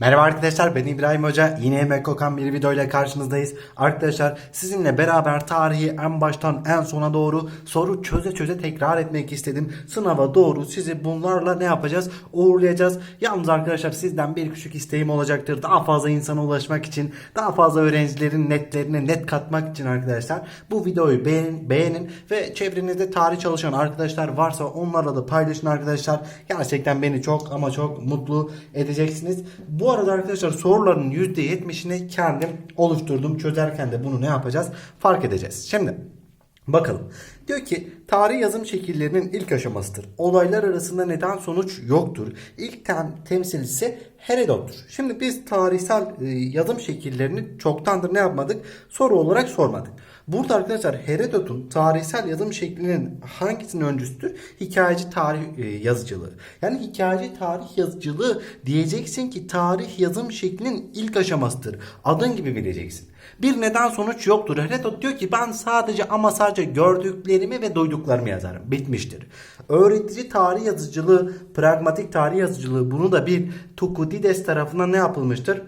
Merhaba arkadaşlar ben İbrahim Hoca. Yine yemek kokan bir videoyla karşınızdayız. Arkadaşlar sizinle beraber tarihi en baştan en sona doğru soru çöze çöze tekrar etmek istedim. Sınava doğru sizi bunlarla ne yapacağız? Uğurlayacağız. Yalnız arkadaşlar sizden bir küçük isteğim olacaktır. Daha fazla insana ulaşmak için, daha fazla öğrencilerin netlerine net katmak için arkadaşlar bu videoyu beğenin, beğenin ve çevrenizde tarih çalışan arkadaşlar varsa onlarla da paylaşın arkadaşlar. Gerçekten beni çok ama çok mutlu edeceksiniz. Bu arada arkadaşlar soruların %70'ini kendim oluşturdum. Çözerken de bunu ne yapacağız? Fark edeceğiz. Şimdi bakalım. Diyor ki tarih yazım şekillerinin ilk aşamasıdır. Olaylar arasında neden sonuç yoktur. İlk tem temsilcisi Herodot'tur. Şimdi biz tarihsel e, yazım şekillerini çoktandır ne yapmadık? Soru olarak sormadık. Burada arkadaşlar Herodot'un tarihsel yazım şeklinin hangisinin öncüsüdür? Hikayeci tarih e, yazıcılığı. Yani hikayeci tarih yazıcılığı diyeceksin ki tarih yazım şeklinin ilk aşamasıdır. Adın gibi bileceksin. Bir neden sonuç yoktur. Herodot diyor ki ben sadece ama sadece gördüklerimi ve duyduklarımı yazarım. Bitmiştir. Öğretici tarih yazıcılığı, pragmatik tarih yazıcılığı bunu da bir Tukudides tarafından ne yapılmıştır?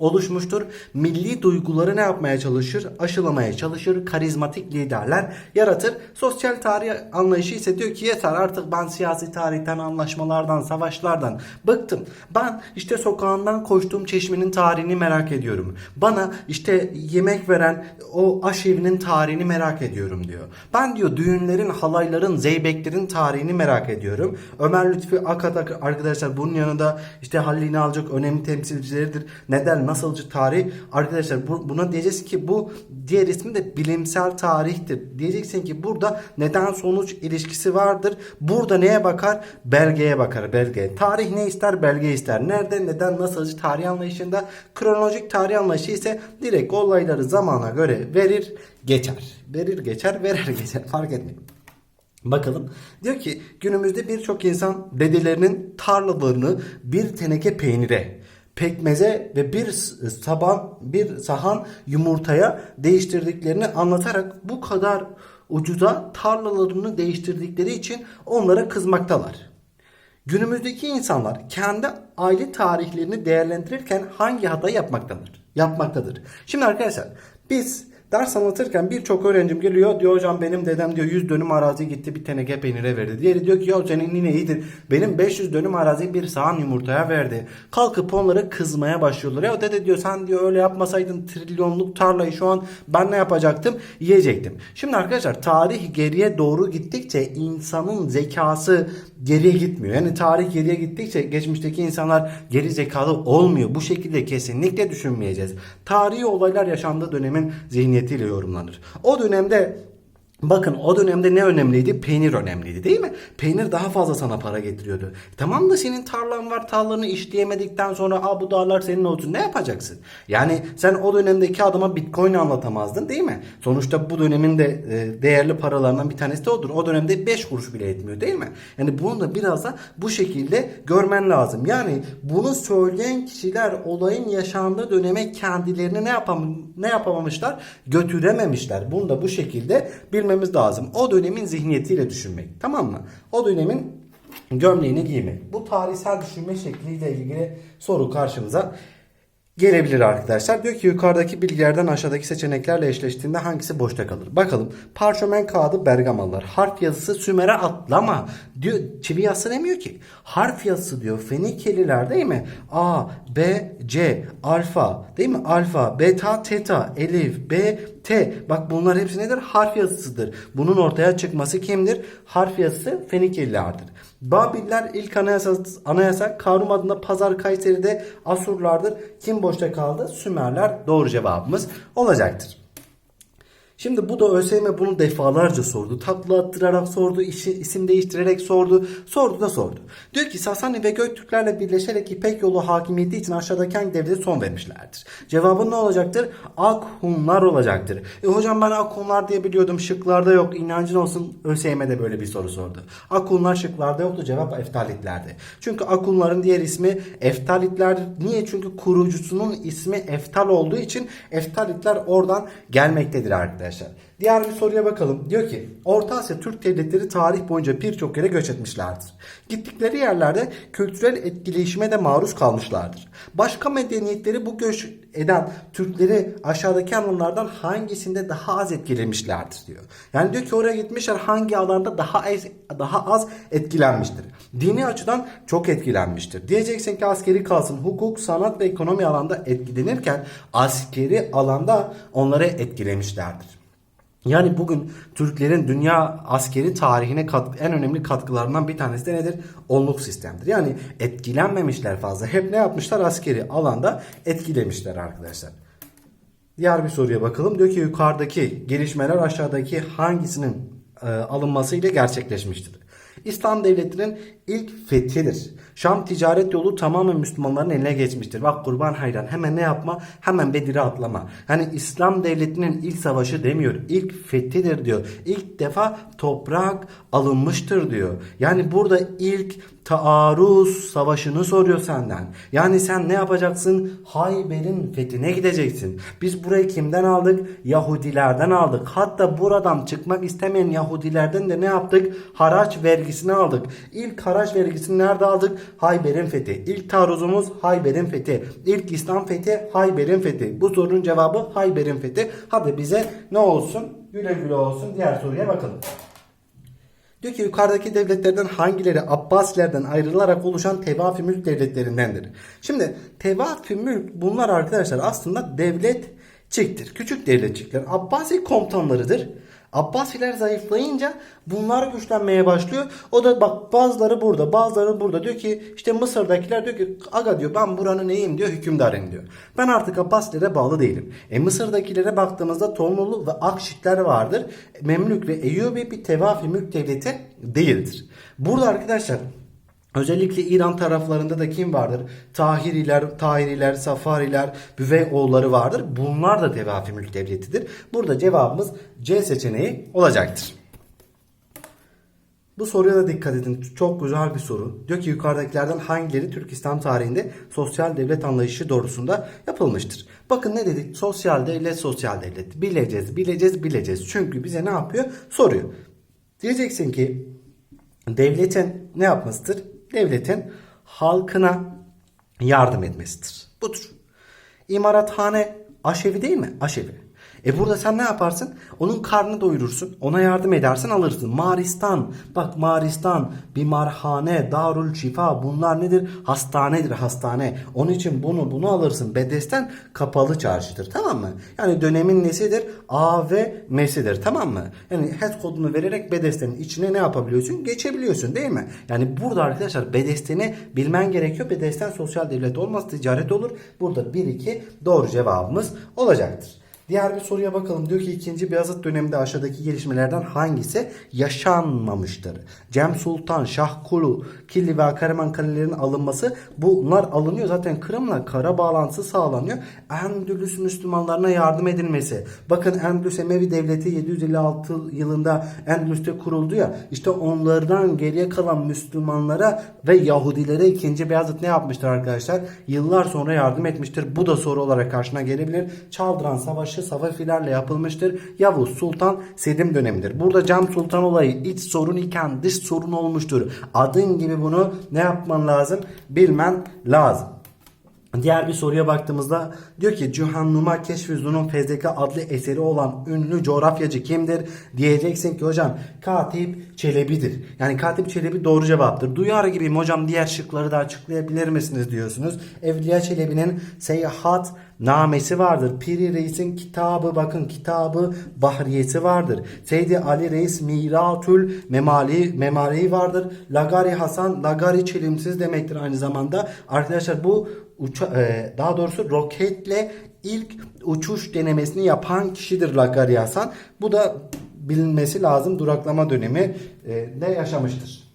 Oluşmuştur. Milli duyguları ne yapmaya çalışır? Aşılamaya çalışır. Karizmatik liderler yaratır. Sosyal tarih anlayışı ise diyor ki yeter artık ben siyasi tarihten, anlaşmalardan, savaşlardan bıktım. Ben işte sokağından koştuğum çeşmenin tarihini merak ediyorum. Bana işte yemek veren o aşevinin tarihini merak ediyorum diyor. Ben diyor düğünlerin, halayların, zeybeklerin tarihini merak ediyorum. Ömer Lütfi Akat arkadaşlar bunun yanında işte Halil İnalcık önemli temsilcileridir. Neden nasılcı tarih arkadaşlar bu, buna diyeceğiz ki bu diğer ismi de bilimsel tarihtir. Diyeceksin ki burada neden sonuç ilişkisi vardır. Burada neye bakar? Belgeye bakar belge. Tarih ne ister? Belge ister. Nerede neden nasılcı tarih anlayışında kronolojik tarih anlayışı ise direkt olayları zamana göre verir geçer. Verir geçer verer geçer fark etmiyor. Bakalım. Diyor ki günümüzde birçok insan dedelerinin tarlalarını bir teneke peynire, pekmeze ve bir saban bir sahan yumurtaya değiştirdiklerini anlatarak bu kadar ucuza tarlalarını değiştirdikleri için onlara kızmaktalar. Günümüzdeki insanlar kendi aile tarihlerini değerlendirirken hangi hatayı yapmaktadır? Yapmaktadır. Şimdi arkadaşlar biz Ders anlatırken birçok öğrencim geliyor diyor hocam benim dedem diyor 100 dönüm arazi gitti bir teneke peynire verdi. Diğeri diyor ki ya senin yine iyidir. Benim 500 dönüm arazi bir sahan yumurtaya verdi. Kalkıp onlara kızmaya başlıyorlar. Ya dede diyor sen diyor öyle yapmasaydın trilyonluk tarlayı şu an ben ne yapacaktım? Yiyecektim. Şimdi arkadaşlar tarih geriye doğru gittikçe insanın zekası geriye gitmiyor. Yani tarih geriye gittikçe geçmişteki insanlar geri zekalı olmuyor. Bu şekilde kesinlikle düşünmeyeceğiz. Tarihi olaylar yaşandığı dönemin zihniyetiyle yorumlanır. O dönemde Bakın o dönemde ne önemliydi? Peynir önemliydi değil mi? Peynir daha fazla sana para getiriyordu. Tamam da senin tarlan var tarlanı işleyemedikten sonra Aa, bu dağlar senin olsun ne yapacaksın? Yani sen o dönemdeki adama bitcoin anlatamazdın değil mi? Sonuçta bu dönemin de e, değerli paralarından bir tanesi de odur. O dönemde 5 kuruş bile etmiyor değil mi? Yani bunu da biraz da bu şekilde görmen lazım. Yani bunu söyleyen kişiler olayın yaşandığı döneme kendilerini ne, yapam ne yapamamışlar? Götürememişler. Bunu da bu şekilde bilmemiz lazım. O dönemin zihniyetiyle düşünmek. Tamam mı? O dönemin gömleğini giymek. Bu tarihsel düşünme şekliyle ilgili soru karşımıza gelebilir arkadaşlar. Diyor ki yukarıdaki bilgilerden aşağıdaki seçeneklerle eşleştiğinde hangisi boşta kalır? Bakalım. Parşömen kağıdı Bergamalılar. Harf yazısı Sümer'e atlama. Diyor çivi yazısı demiyor ki. Harf yazısı diyor Fenikeliler değil mi? A, B, C, alfa değil mi? Alfa, beta, teta, elif, B, T. Bak bunlar hepsi nedir? Harf yazısıdır. Bunun ortaya çıkması kimdir? Harf yazısı Fenikelilerdir. Babiller ilk anayasa, anayasa Karum adında Pazar Kayseri'de Asurlardır. Kim boşta kaldı? Sümerler doğru cevabımız olacaktır. Şimdi bu da ÖSYM bunu defalarca sordu. Takla attırarak sordu, isim değiştirerek sordu. Sordu da sordu. Diyor ki Sasani ve Göktürklerle birleşerek İpek yolu hakimiyeti için aşağıdaki hangi devlete son vermişlerdir? Cevabın ne olacaktır? Akhunlar olacaktır. E hocam ben Akhunlar diye biliyordum. Şıklarda yok. İnancın olsun ÖSYM'de böyle bir soru sordu. Akhunlar şıklarda yoktu. Cevap Eftalitlerdi. Çünkü Akhunların diğer ismi Eftalitlerdir. Niye? Çünkü kurucusunun ismi Eftal olduğu için Eftalitler oradan gelmektedir arkadaşlar. Diğer bir soruya bakalım. Diyor ki Orta Asya Türk devletleri tarih boyunca birçok yere göç etmişlerdir. Gittikleri yerlerde kültürel etkileşime de maruz kalmışlardır. Başka medeniyetleri bu göç eden Türkleri aşağıdaki alanlardan hangisinde daha az etkilemişlerdir diyor. Yani diyor ki oraya gitmişler hangi alanda daha az, daha az etkilenmiştir. Dini açıdan çok etkilenmiştir. Diyeceksin ki askeri kalsın hukuk, sanat ve ekonomi alanda etkilenirken askeri alanda onları etkilemişlerdir. Yani bugün Türklerin dünya askeri tarihine kat, en önemli katkılarından bir tanesi de nedir? Onluk sistemdir. Yani etkilenmemişler fazla. Hep ne yapmışlar? Askeri alanda etkilemişler arkadaşlar. Diğer bir soruya bakalım. Diyor ki yukarıdaki gelişmeler aşağıdaki hangisinin e, alınması ile gerçekleşmiştir? İslam devletinin ilk fethidir. Şam ticaret yolu tamamen Müslümanların eline geçmiştir. Bak kurban hayran hemen ne yapma? Hemen Bedir'e atlama. Yani İslam devletinin ilk savaşı demiyor. İlk fethidir diyor. İlk defa toprak alınmıştır diyor. Yani burada ilk taarruz savaşını soruyor senden. Yani sen ne yapacaksın? Hayber'in fethine gideceksin. Biz burayı kimden aldık? Yahudilerden aldık. Hatta buradan çıkmak istemeyen Yahudilerden de ne yaptık? Haraç vergisini aldık. İlk haraç vergisini nerede aldık? Hayber'in fethi. İlk taarruzumuz Hayber'in fethi. İlk İslam fethi Hayber'in fethi. Bu sorunun cevabı Hayber'in fethi. Hadi bize ne olsun? Güle güle olsun. Diğer soruya bakalım. Diyor ki yukarıdaki devletlerden hangileri Abbasilerden ayrılarak oluşan tevafi mülk devletlerindendir? Şimdi tevafi mülk bunlar arkadaşlar aslında devletçiktir. Küçük devletçikler. Abbasi komutanlarıdır. Abbasiler zayıflayınca bunlar güçlenmeye başlıyor. O da bak bazıları burada bazıları burada diyor ki işte Mısır'dakiler diyor ki aga diyor ben buranın neyim diyor hükümdarım diyor. Ben artık Abbasilere bağlı değilim. E Mısır'dakilere baktığımızda Tomrulu ve Akşitler vardır. Memlük ve Eyyubi bir tevafi mülk devleti değildir. Burada arkadaşlar Özellikle İran taraflarında da kim vardır? Tahiriler, Tahiriler, Safariler, Büveyoğulları vardır. Bunlar da tevafi mülk devletidir. Burada cevabımız C seçeneği olacaktır. Bu soruya da dikkat edin. Çok güzel bir soru. Diyor ki yukarıdakilerden hangileri Türk İslam tarihinde sosyal devlet anlayışı doğrusunda yapılmıştır? Bakın ne dedik? Sosyal devlet, sosyal devlet. Bileceğiz, bileceğiz, bileceğiz. Çünkü bize ne yapıyor? Soruyor. Diyeceksin ki devletin ne yapmasıdır? Devletin halkına yardım etmesidir. Budur. İmarathane aşevi değil mi? Aşevi. E burada sen ne yaparsın? Onun karnını doyurursun. Ona yardım edersin alırsın. Maristan. Bak Maristan, bir marhane, darul şifa bunlar nedir? Hastanedir hastane. Onun için bunu bunu alırsın. Bedesten kapalı çarşıdır. Tamam mı? Yani dönemin nesidir? A ve M'sidir. Tamam mı? Yani HES kodunu vererek Bedesten'in içine ne yapabiliyorsun? Geçebiliyorsun değil mi? Yani burada arkadaşlar Bedesten'i bilmen gerekiyor. Bedesten sosyal devlet olmaz. Ticaret olur. Burada 1-2 doğru cevabımız olacaktır. Diğer bir soruya bakalım. Diyor ki 2. Beyazıt döneminde aşağıdaki gelişmelerden hangisi yaşanmamıştır? Cem Sultan, Şahkulu, Killi ve Karaman kalelerinin alınması bunlar alınıyor. Zaten Kırım'la kara bağlantısı sağlanıyor. Endülüs Müslümanlarına yardım edilmesi. Bakın Endülüs Emevi Devleti 756 yılında Endülüs'te kuruldu ya. İşte onlardan geriye kalan Müslümanlara ve Yahudilere 2. Beyazıt ne yapmıştır arkadaşlar? Yıllar sonra yardım etmiştir. Bu da soru olarak karşına gelebilir. Çaldıran Savaşı Safavilerle yapılmıştır. Yavuz Sultan Selim dönemidir. Burada Cem Sultan olayı iç sorun iken dış sorun olmuştur. Adın gibi bunu ne yapman lazım? Bilmen lazım. Diğer bir soruya baktığımızda diyor ki Cihannuma Keşfi Zunun Fezleke adlı eseri olan ünlü coğrafyacı kimdir? Diyeceksin ki hocam Katip Çelebi'dir. Yani Katip Çelebi doğru cevaptır. Duyar gibiyim hocam diğer şıkları da açıklayabilir misiniz diyorsunuz. Evliya Çelebi'nin Seyahat namesi vardır. Piri Reis'in kitabı bakın kitabı Bahriyesi vardır. Seydi Ali Reis Miratül Memali Memali vardır. Lagari Hasan Lagari çelimsiz demektir aynı zamanda. Arkadaşlar bu uça, e, daha doğrusu roketle ilk uçuş denemesini yapan kişidir Lagari Hasan. Bu da bilinmesi lazım duraklama dönemi e, ne yaşamıştır.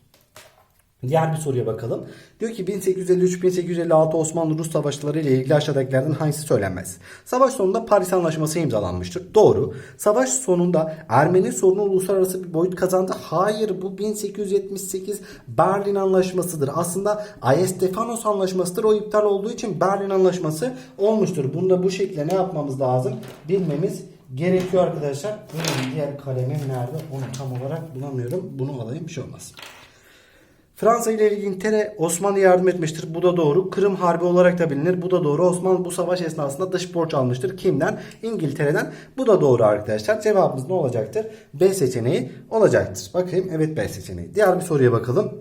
Diğer bir soruya bakalım. Diyor ki 1853-1856 Osmanlı-Rus savaşları ile ilgili aşağıdakilerden hangisi söylenmez? Savaş sonunda Paris Anlaşması imzalanmıştır. Doğru. Savaş sonunda Ermeni sorunu uluslararası bir boyut kazandı. Hayır bu 1878 Berlin Anlaşması'dır. Aslında Ayestefanos Anlaşması'dır. O iptal olduğu için Berlin Anlaşması olmuştur. Bunu da bu şekilde ne yapmamız lazım? Bilmemiz gerekiyor arkadaşlar. Benim diğer kalemim nerede onu tam olarak bulamıyorum. Bunu alayım bir şey olmaz. Fransa ile İngiltere Osmanlı'ya yardım etmiştir. Bu da doğru. Kırım Harbi olarak da bilinir. Bu da doğru. Osmanlı bu savaş esnasında dış borç almıştır. Kimden? İngiltere'den. Bu da doğru arkadaşlar. Cevabımız ne olacaktır? B seçeneği olacaktır. Bakayım. Evet B seçeneği. Diğer bir soruya bakalım.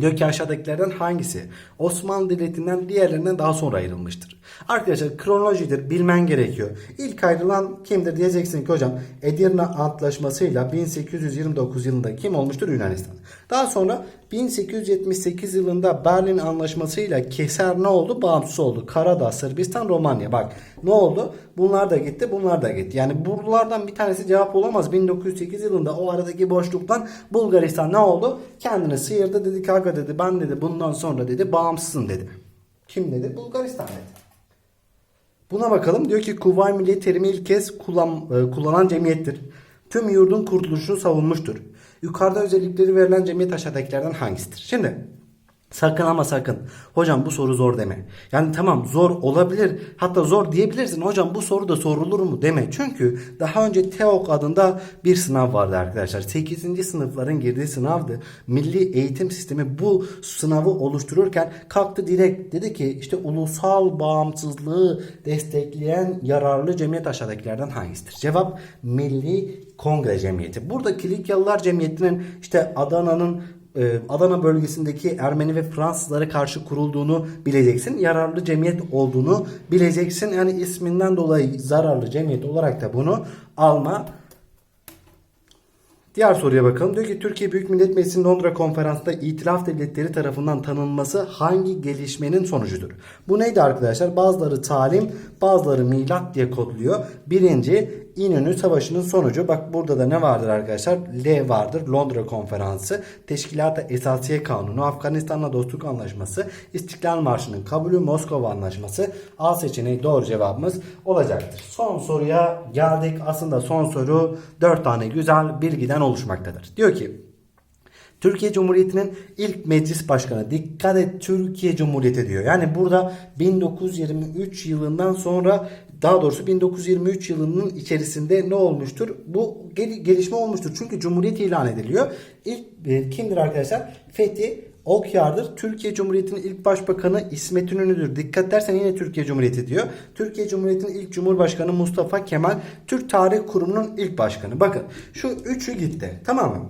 Diyor ki aşağıdakilerden hangisi Osmanlı Devleti'nden diğerlerinden daha sonra ayrılmıştır? Arkadaşlar kronolojidir bilmen gerekiyor. İlk ayrılan kimdir diyeceksin ki hocam Edirne Antlaşması'yla 1829 yılında kim olmuştur Yunanistan. Daha sonra 1878 yılında Berlin Anlaşması'yla Keser ne oldu? Bağımsız oldu. Karadağ, Sırbistan, Romanya. Bak ne oldu? Bunlar da gitti, bunlar da gitti. Yani buralardan bir tanesi cevap olamaz. 1908 yılında o aradaki boşluktan Bulgaristan ne oldu? Kendini sıyırdı dedi "Aga," dedi ben dedi bundan sonra dedi bağımsızım dedi. Kim dedi? Bulgaristan dedi. Buna bakalım. Diyor ki Kuvay Milli terimi ilk kez kullan, e, kullanan cemiyettir. Tüm yurdun kurtuluşunu savunmuştur. Yukarıda özellikleri verilen cemiyet aşağıdakilerden hangisidir? Şimdi sakın ama sakın hocam bu soru zor deme. Yani tamam zor olabilir hatta zor diyebilirsin hocam bu soru da sorulur mu deme. Çünkü daha önce TEOK adında bir sınav vardı arkadaşlar. 8. sınıfların girdiği sınavdı. Milli eğitim sistemi bu sınavı oluştururken kalktı direkt dedi ki işte ulusal bağımsızlığı destekleyen yararlı cemiyet aşağıdakilerden hangisidir? Cevap Milli Kongre Cemiyeti. Burada Kilikyalılar Cemiyeti'nin işte Adana'nın Adana bölgesindeki Ermeni ve Fransızlara karşı kurulduğunu bileceksin. Yararlı cemiyet olduğunu bileceksin. Yani isminden dolayı zararlı cemiyet olarak da bunu alma. Diğer soruya bakalım. Diyor ki Türkiye Büyük Millet Meclisi'nin Londra konferansında itilaf devletleri tarafından tanınması hangi gelişmenin sonucudur? Bu neydi arkadaşlar? Bazıları talim, bazıları milat diye kodluyor. Birinci İnönü Savaşı'nın sonucu. Bak burada da ne vardır arkadaşlar? L vardır. Londra Konferansı, Teşkilat-ı Esasiye Kanunu, Afganistan'la Dostluk Anlaşması, İstiklal Marşı'nın kabulü, Moskova Anlaşması. A seçeneği doğru cevabımız olacaktır. Son soruya geldik. Aslında son soru 4 tane güzel bilgiden oluşmaktadır. Diyor ki Türkiye Cumhuriyeti'nin ilk meclis başkanı. Dikkat et Türkiye Cumhuriyeti diyor. Yani burada 1923 yılından sonra daha doğrusu 1923 yılının içerisinde ne olmuştur? Bu gel- gelişme olmuştur. Çünkü Cumhuriyet ilan ediliyor. İlk e, kimdir arkadaşlar? Fethi Okyar'dır. Türkiye Cumhuriyeti'nin ilk başbakanı İsmet İnönü'dür. Dikkat dersen yine Türkiye Cumhuriyeti diyor. Türkiye Cumhuriyeti'nin ilk cumhurbaşkanı Mustafa Kemal. Türk Tarih Kurumu'nun ilk başkanı. Bakın şu üçü gitti. Tamam mı?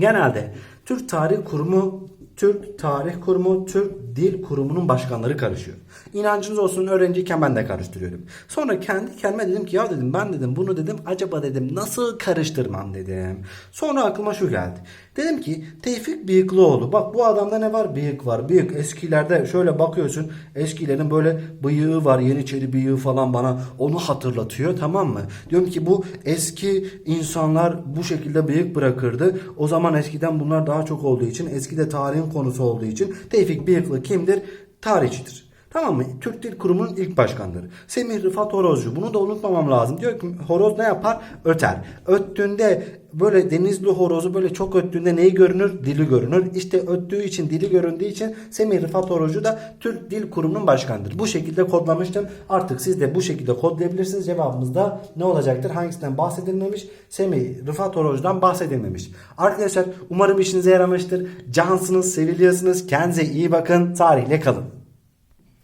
Genelde Türk Tarih Kurumu, Türk Tarih Kurumu, Türk Dil Kurumu'nun başkanları karışıyor. İnancınız olsun öğrenciyken ben de karıştırıyordum. Sonra kendi kendime dedim ki ya dedim ben dedim bunu dedim acaba dedim nasıl karıştırmam dedim. Sonra aklıma şu geldi. Dedim ki Tevfik Bıyıklıoğlu bak bu adamda ne var? Bıyık var. Bıyık eskilerde şöyle bakıyorsun eskilerin böyle bıyığı var Yeniçeri bıyığı falan bana onu hatırlatıyor tamam mı? Diyorum ki bu eski insanlar bu şekilde bıyık bırakırdı. O zaman eskiden bunlar daha çok olduğu için eskide tarihin konusu olduğu için Tevfik Bıyıklı kimdir? Tarihçidir. Tamam mı? Türk Dil Kurumu'nun ilk başkanları. Semih Rıfat Horozcu. Bunu da unutmamam lazım. Diyor ki horoz ne yapar? Öter. Öttüğünde böyle denizli horozu böyle çok öttüğünde neyi görünür? Dili görünür. İşte öttüğü için dili göründüğü için Semih Rıfat Horozcu da Türk Dil Kurumu'nun başkanıdır. Bu şekilde kodlamıştım. Artık siz de bu şekilde kodlayabilirsiniz. Cevabımız da ne olacaktır? Hangisinden bahsedilmemiş? Semih Rıfat Horozcu'dan bahsedilmemiş. Arkadaşlar umarım işinize yaramıştır. Cansınız, seviliyorsunuz. Kendinize iyi bakın. Tarihle kalın.